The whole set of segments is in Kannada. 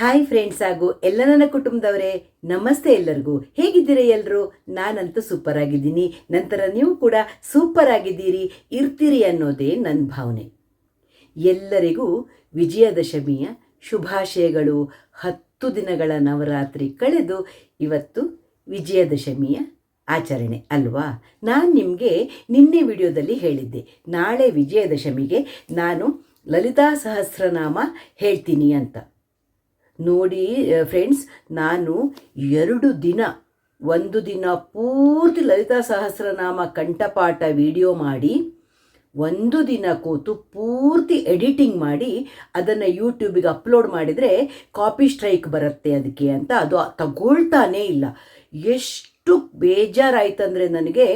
ಹಾಯ್ ಫ್ರೆಂಡ್ಸ್ ಹಾಗೂ ಎಲ್ಲ ನನ್ನ ಕುಟುಂಬದವರೇ, ನಮಸ್ತೆ ಎಲ್ಲರಿಗೂ. ಹೇಗಿದ್ದೀರಾ ಎಲ್ಲರೂ ನಾನಂತೂ ಸೂಪರ್ ಆಗಿದ್ದೀನಿ. ನಂತರ ನೀವು ಕೂಡ ಸೂಪರ್ ಆಗಿದ್ದೀರಿ, ಇರ್ತೀರಿ ಅನ್ನೋದೇ ನನ್ನ ಭಾವನೆ. ಎಲ್ಲರಿಗೂ ವಿಜಯದಶಮಿಯ ಶುಭಾಶಯಗಳು. ಹತ್ತು ದಿನಗಳ ನವರಾತ್ರಿ ಕಳೆದು ಇವತ್ತು ವಿಜಯದಶಮಿಯ ಆಚರಣೆ, ಅಲ್ವಾ? ನಾನು ನಿಮಗೆ ನಿನ್ನೆ ವಿಡಿಯೋದಲ್ಲಿ ಹೇಳಿದ್ದೆ. ನಾಳೆ ವಿಜಯದಶಮಿಗೆ ನಾನು ಲಲಿತಾ ಸಹಸ್ರನಾಮ ಹೇಳ್ತೀನಿ ಅಂತ. ನೋಡಿ ಫ್ರೆಂಡ್ಸ್ ನಾನು ಎರಡು ದಿನ, ಒಂದು ದಿನ ಪೂರ್ತಿ ಲಲಿತಾ ಸಹಸ್ರನಾಮ ಕಂಠಪಾಠ ವಿಡಿಯೋ ಮಾಡಿ, ಒಂದು ದಿನ ಕೂತು ಪೂರ್ತಿ ಎಡಿಟಿಂಗ್ ಮಾಡಿ, ಅದನ್ನು ಯೂಟ್ಯೂಬಿಗೆ ಅಪ್ಲೋಡ್ ಮಾಡಿದರೆ ಕಾಪಿ ಸ್ಟ್ರೈಕ್ ಬರುತ್ತೆ ಅದಕ್ಕೆ ಅಂತ. ಅದು ತಗೊಳ್ತಾನೇ ಇಲ್ಲ. ಎಷ್ಟು ಬೇಜಾರಾಯ್ತಂದರೆ ನನಗೆ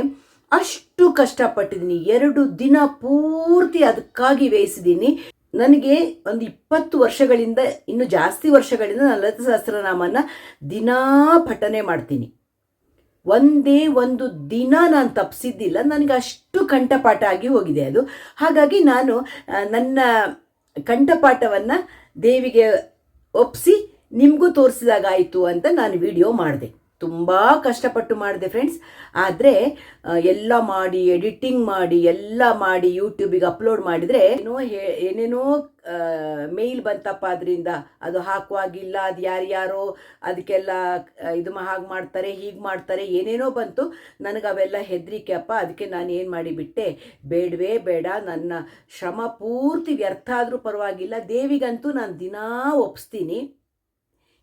ಅಷ್ಟು ಕಷ್ಟಪಟ್ಟಿದ್ದೀನಿ. ಎರಡು ದಿನ ಪೂರ್ತಿ ಅದಕ್ಕಾಗಿ ಬೇಯಿಸಿದ್ದೀನಿ. ನನಗೆ ಒಂದು ಇಪ್ಪತ್ತು ವರ್ಷಗಳಿಂದ, ಇನ್ನು ಜಾಸ್ತಿ ವರ್ಷಗಳಿಂದ ನಾನು ಲಲಿತ ಸಹಸ್ರನಾಮನ ದಿನಾ ಪಠನೆ ಮಾಡ್ತೀನಿ. ಒಂದೇ ಒಂದು ದಿನ ನಾನು ತಪ್ಪಿಸಿದ್ದಿಲ್ಲ ನನಗೆ ಅಷ್ಟು ಕಂಠಪಾಠ ಆಗಿ ಹೋಗಿದೆ ಅದು. ಹಾಗಾಗಿ ನಾನು ನನ್ನ ಕಂಠಪಾಠವನ್ನು ದೇವಿಗೆ ಒಪ್ಪಿಸಿ ನಿಮಗೂ ತೋರಿಸಿದಾಗಾಯಿತು ಅಂತ ನಾನು ವಿಡಿಯೋ ಮಾಡಿದೆ. ತುಂಬ ಕಷ್ಟಪಟ್ಟು ಮಾಡಿದೆ ಫ್ರೆಂಡ್ಸ್ ಆದರೆ ಎಲ್ಲ ಮಾಡಿ ಎಡಿಟಿಂಗ್ ಮಾಡಿ, ಎಲ್ಲ ಮಾಡಿ ಯೂಟ್ಯೂಬಿಗೆ ಅಪ್ಲೋಡ್ ಮಾಡಿದರೆ ಏನೋ ಏನೇನೋ ಮೇಲ್ ಬಂತಪ್ಪ ಅದರಿಂದ. ಅದು ಹಾಕುವಾಗಿಲ್ಲ ಅದು ಯಾರ್ಯಾರೋ ಅದಕ್ಕೆಲ್ಲ ಇದು ಹಾಗೆ ಮಾಡ್ತಾರೆ, ಹೀಗೆ ಮಾಡ್ತಾರೆ, ಏನೇನೋ ಬಂತು. ನನಗೆ ಅವೆಲ್ಲ ಹೆದರಿಕೆ ಅಪ್ಪ. ಅದಕ್ಕೆ ನಾನು ಏನು ಮಾಡಿಬಿಟ್ಟೆ? ಬೇಡವೇ ಬೇಡ, ನನ್ನ ಶ್ರಮ ಪೂರ್ತಿ ವ್ಯರ್ಥ ಆದರೂ ಪರವಾಗಿಲ್ಲ. ದೇವಿಗಂತೂ ನಾನು ದಿನಾ ಒಪ್ಪಿಸ್ತೀನಿ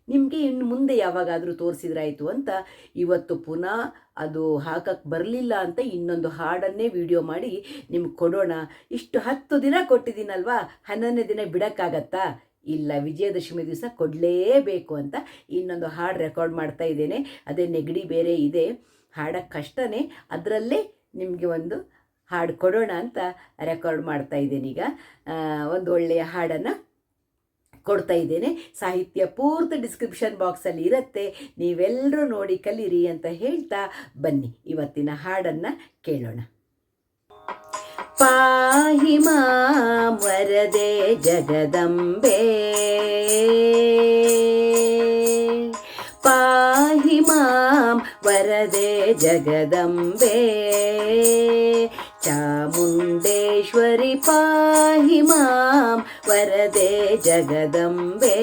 ನಿಮಗೆ ಇನ್ನು ಮುಂದೆ ಯಾವಾಗಾದರೂ ತೋರಿಸಿದ್ರಾಯಿತು ಅಂತ ಇವತ್ತು ಪುನಃ ಅದು ಹಾಕಕ್ಕೆ ಬರಲಿಲ್ಲ ಅಂತ ಇನ್ನೊಂದು ಹಾಡನ್ನೇ ವಿಡಿಯೋ ಮಾಡಿ ನಿಮ್ಗೆ ಕೊಡೋಣ. ಇಷ್ಟು ಹತ್ತು ದಿನ ಕೊಟ್ಟಿದ್ದೀನಲ್ವಾ? ಹನ್ನೊಂದನೇ ದಿನ ಬಿಡೋಕ್ಕಾಗತ್ತಾ? ಇಲ್ಲ, ವಿಜಯದಶಮಿ ದಿವಸ ಕೊಡಲೇಬೇಕು ಅಂತ ಇನ್ನೊಂದು ಹಾಡು ರೆಕಾರ್ಡ್ ಮಾಡ್ತಾ ಇದ್ದೇನೆ. ಅದೇ ನೆಗಡಿ ಬೇರೆ ಇದೆ. ಹಾಡಕ್ಕೆ ಕಷ್ಟನೇ, ಅದರಲ್ಲೇ ನಿಮಗೆ ಒಂದು ಹಾಡು ಕೊಡೋಣ ಅಂತ ರೆಕಾರ್ಡ್ ಮಾಡ್ತಾ ಇದ್ದೇನೆ ಈಗ. ಒಂದು ಒಳ್ಳೆಯ ಹಾಡನ್ನು ಕೊಡ್ತಾ ಇದ್ದೇನೆ. ಸಾಹಿತ್ಯ ಪೂರ್ತಿ ಡಿಸ್ಕ್ರಿಪ್ಷನ್ ಬಾಕ್ಸಲ್ಲಿ ಇರುತ್ತೆ. ನೀವೆಲ್ಲರೂ ನೋಡಿ ಕಲೀರಿ ಅಂತ ಹೇಳ್ತಾ ಬನ್ನಿ. ಇವತ್ತಿನ ಹಾಡನ್ನು ಕೇಳೋಣ. ಪಾಹಿ ಮಾಂ ವರದೆ ಜಗದಂಬೆ. वरदे जगदम्बे चामुण्डेश्वरि पाहि मां वरदे जगदम्बे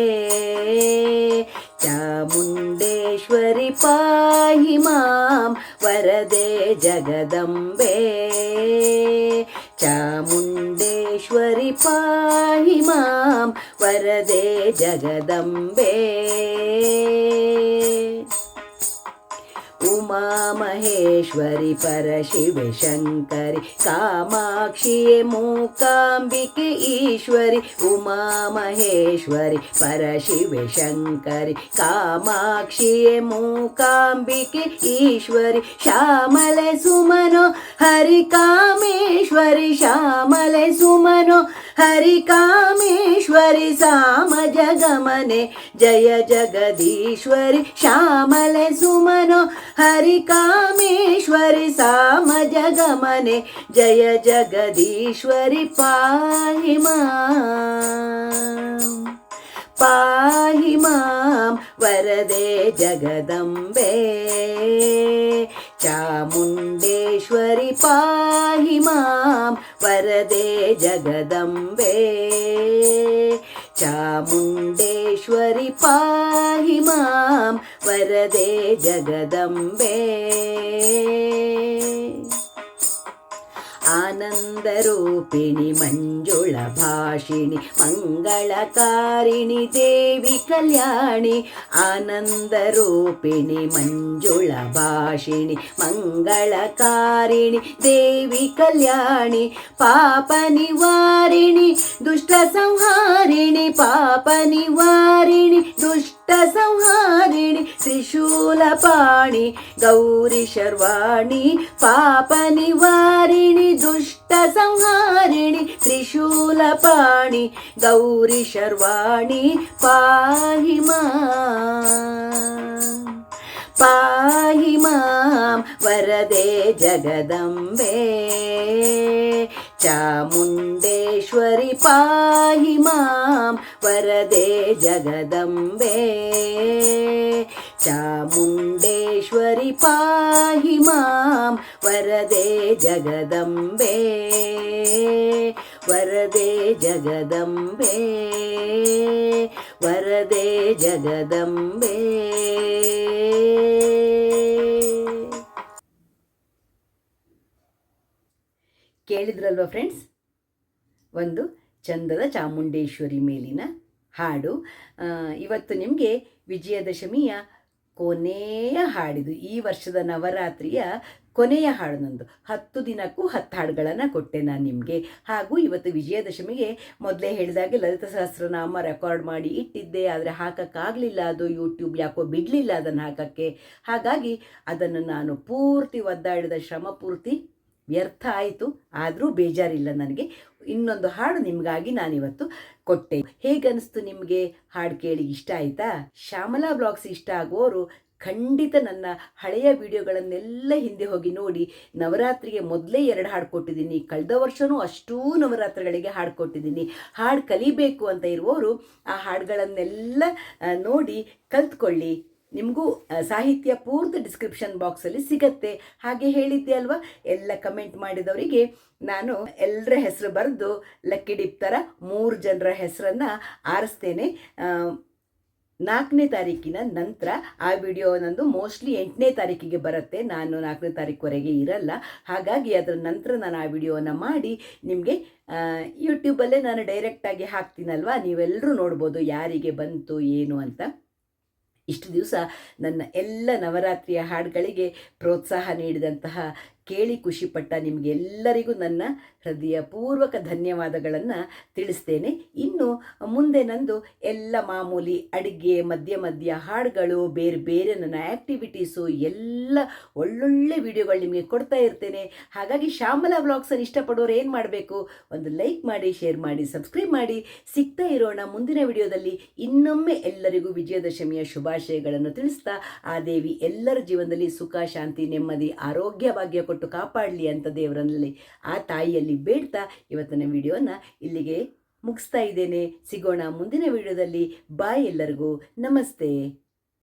चामुण्डेश्वरि पाहि मां वरदे जगदम्बे चामुण्डेश्वरि पाहि मां वरदे जगदम्बे उमा महेश्वरी पर शिव उमामहेश्वरि परशिवे शङ्करि कामाक्षिये मूकाम्बिके ईश्वरि, उमामहेश्वरि परशिवे शङ्करि कामाक्षिये मूकाम्बिके ईश्वरी, श्यामले सुमनो, हरिकामेश्वरि, श्यामले सुमनो हरि हरिकामेश्वरि, साम जगमने, जय जगदीश्वरि, श्यामल सुमनो, हरि हरि कामेश्वरि साम जगमने जय जगदीश्वरि पाहि माम्। पाहि माँ वरदे जगदम्बे। चामुण्डेश्वरि पाहि माँ वरदे जगदम्बे। चामुण्डेश्वरि पाहि मां वरदे जगदम्बे आनन्दरूपिणि मञ्जुळभाषिणि मङ्गलकारिणि देवि कल्याणि आनन्दरूपिणि मञ्जुळभाषिणि मङ्गलकारिणि देवि कल्याणि पापनिवारिणि दुष्टसंहारिणि पापनिवारिणि दुष्टसंहारिणि त्रिशूलपाणि गौरी शर्वाणि पापनिवारिणि दुष्टसंहारिणि त्रिशूलपाणि गौरी शर्वाणि पाहि मा पाहि मां वरदे जगदम्बे चामुण्डेश्वरि पाहि मां वरदे जगदम्बे चामुण्डेश्वरि पाहि मां वरदे जगदम्बे वरदे जगदम्बे वरदे जगदम्बे ಕೇಳಿದ್ರಲ್ವ ಫ್ರೆಂಡ್ಸ್ ಒಂದು ಚಂದದ ಚಾಮುಂಡೇಶ್ವರಿ ಮೇಲಿನ ಹಾಡು. ಇವತ್ತು ನಿಮಗೆ ವಿಜಯದಶಮಿಯ ಕೊನೆಯ ಹಾಡಿದು, ಈ ವರ್ಷದ ನವರಾತ್ರಿಯ ಕೊನೆಯ ಹಾಡು ನಂದು. ಹತ್ತು ದಿನಕ್ಕೂ ಹತ್ತು ಹಾಡುಗಳನ್ನು ಕೊಟ್ಟೆ ನಾನು ನಿಮಗೆ. ಹಾಗೂ ಇವತ್ತು ವಿಜಯದಶಮಿಗೆ ಮೊದಲೇ ಹೇಳಿದಾಗೆ ಲಲಿತ ಸಹಸ್ರನಾಮ ರೆಕಾರ್ಡ್ ಮಾಡಿ ಇಟ್ಟಿದ್ದೆ, ಆದರೆ ಹಾಕೋಕ್ಕಾಗಲಿಲ್ಲ ಅದು. ಯೂಟ್ಯೂಬ್ ಯಾಕೋ ಬಿಡಲಿಲ್ಲ ಅದನ್ನು ಹಾಕೋಕ್ಕೆ. ಹಾಗಾಗಿ ಅದನ್ನು ನಾನು ಪೂರ್ತಿ ಒದ್ದಾಡಿದ ಶ್ರಮ ಪೂರ್ತಿ ವ್ಯರ್ಥ ಆಯಿತು, ಆದರೂ ಬೇಜಾರಿಲ್ಲ ನನಗೆ. ಇನ್ನೊಂದು ಹಾಡು ನಿಮಗಾಗಿ ನಾನಿವತ್ತು ಕೊಟ್ಟೆ. ಹೇಗನ್ನಿಸ್ತು ನಿಮಗೆ? ಹಾಡು ಕೇಳಿ ಇಷ್ಟ ಆಯಿತಾ? ಶ್ಯಾಮಲಾ ಬ್ಲಾಗ್ಸ್ ಇಷ್ಟ ಆಗುವವರು ಖಂಡಿತ ನನ್ನ ಹಳೆಯ ವಿಡಿಯೋಗಳನ್ನೆಲ್ಲ ಹಿಂದೆ ಹೋಗಿ ನೋಡಿ. ನವರಾತ್ರಿಗೆ ಮೊದಲೇ ಎರಡು ಹಾಡು ಕೊಟ್ಟಿದ್ದೀನಿ. ಕಳೆದ ವರ್ಷವೂ ಅಷ್ಟೂ ನವರಾತ್ರಿಗಳಿಗೆ ಹಾಡು ಕೊಟ್ಟಿದ್ದೀನಿ. ಹಾಡು ಕಲಿಬೇಕು ಅಂತ ಇರುವವರು ಆ ಹಾಡುಗಳನ್ನೆಲ್ಲ ನೋಡಿ ಕಲ್ತ್ಕೊಳ್ಳಿ. ನಿಮಗೂ ಸಾಹಿತ್ಯ ಪೂರ್ತಿ ಡಿಸ್ಕ್ರಿಪ್ಷನ್ ಬಾಕ್ಸಲ್ಲಿ ಸಿಗತ್ತೆ. ಹಾಗೆ ಹೇಳಿದ್ದೆ ಅಲ್ವಾ? ಎಲ್ಲ ಕಮೆಂಟ್ ಮಾಡಿದವರಿಗೆ ನಾನು ಎಲ್ಲರ ಹೆಸರು ಬರೆದು ಲಕ್ಕಿ ಡಿಪ್ ಥರ ಮೂರು ಜನರ ಹೆಸರನ್ನು ಆರಿಸ್ತೇನೆ. ನಾಲ್ಕನೇ ತಾರೀಕಿನ ನಂತರ ಆ ವಿಡಿಯೋ ನಂದು ಮೋಸ್ಟ್ಲಿ ಎಂಟನೇ ತಾರೀಕಿಗೆ ಬರುತ್ತೆ. ನಾನು ನಾಲ್ಕನೇ ತಾರೀಕುವರೆಗೆ ಇರಲ್ಲ. ಹಾಗಾಗಿ ಅದರ ನಂತರ ನಾನು ಆ ವಿಡಿಯೋನ ಮಾಡಿ ನಿಮಗೆ ಯೂಟ್ಯೂಬಲ್ಲೇ ನಾನು ಡೈರೆಕ್ಟಾಗಿ ಹಾಕ್ತೀನಲ್ವಾ? ನೀವೆಲ್ಲರೂ ನೋಡ್ಬೋದು ಯಾರಿಗೆ ಬಂತು, ಏನು ಅಂತ. ಇಷ್ಟು ದಿವಸ ನನ್ನ ಎಲ್ಲ ನವರಾತ್ರಿಯ ಹಾಡುಗಳಿಗೆ ಪ್ರೋತ್ಸಾಹ ನೀಡಿದಂತಹ ಕೇಳಿ ಖುಷಿಪಟ್ಟ ನಿಮಗೆಲ್ಲರಿಗೂ ನನ್ನ ಹೃದಯಪೂರ್ವಕ ಧನ್ಯವಾದಗಳನ್ನು ತಿಳಿಸ್ತೇನೆ. ಇನ್ನು ಮುಂದೆ ನಂದು ಎಲ್ಲ ಮಾಮೂಲಿ ಅಡುಗೆ ಮಧ್ಯ ಮಧ್ಯ ಹಾಡುಗಳು, ಬೇರೆ ಬೇರೆ ನನ್ನ ಆ್ಯಕ್ಟಿವಿಟೀಸು ಎಲ್ಲ ಒಳ್ಳೊಳ್ಳೆ ವಿಡಿಯೋಗಳು ನಿಮಗೆ ಕೊಡ್ತಾ ಇರ್ತೇನೆ. ಹಾಗಾಗಿ ಶ್ಯಾಮಲಾ ವ್ಲಾಗ್ಸನ್ನು ಇಷ್ಟಪಡೋರು ಏನು ಮಾಡಬೇಕು? ಒಂದು ಲೈಕ್ ಮಾಡಿ ಶೇರ್ ಮಾಡಿ ಸಬ್ಸ್ಕ್ರೈಬ್ ಮಾಡಿ. ಸಿಗ್ತಾ ಇರೋಣ ಮುಂದಿನ ವಿಡಿಯೋದಲ್ಲಿ ಇನ್ನೊಮ್ಮೆ ಎಲ್ಲರಿಗೂ ವಿಜಯದಶಮಿಯ ಶುಭಾಶಯಗಳನ್ನು ತಿಳಿಸ್ತಾ, ಆ ದೇವಿ ಎಲ್ಲರ ಜೀವನದಲ್ಲಿ ಸುಖ, ಶಾಂತಿ, ನೆಮ್ಮದಿ, ಆರೋಗ್ಯ, ಭಾಗ್ಯ ಕೊಟ್ಟು ಕಾಪಾಡಲಿ ಅಂತ ದೇವರಲ್ಲಿ ಆ ತಾಯಿಯಲ್ಲಿ ಬೇಡ್ತಾ ಇವತ್ತಿನ ವಿಡಿಯೋನ ಇಲ್ಲಿಗೆ ಮುಗಿಸ್ತಾ ಇದ್ದೇನೆ. ಸಿಗೋಣ ಮುಂದಿನ ವಿಡಿಯೋದಲ್ಲಿ. ಬಾಯ್ ಎಲ್ಲರಿಗೂ. ನಮಸ್ತೆ.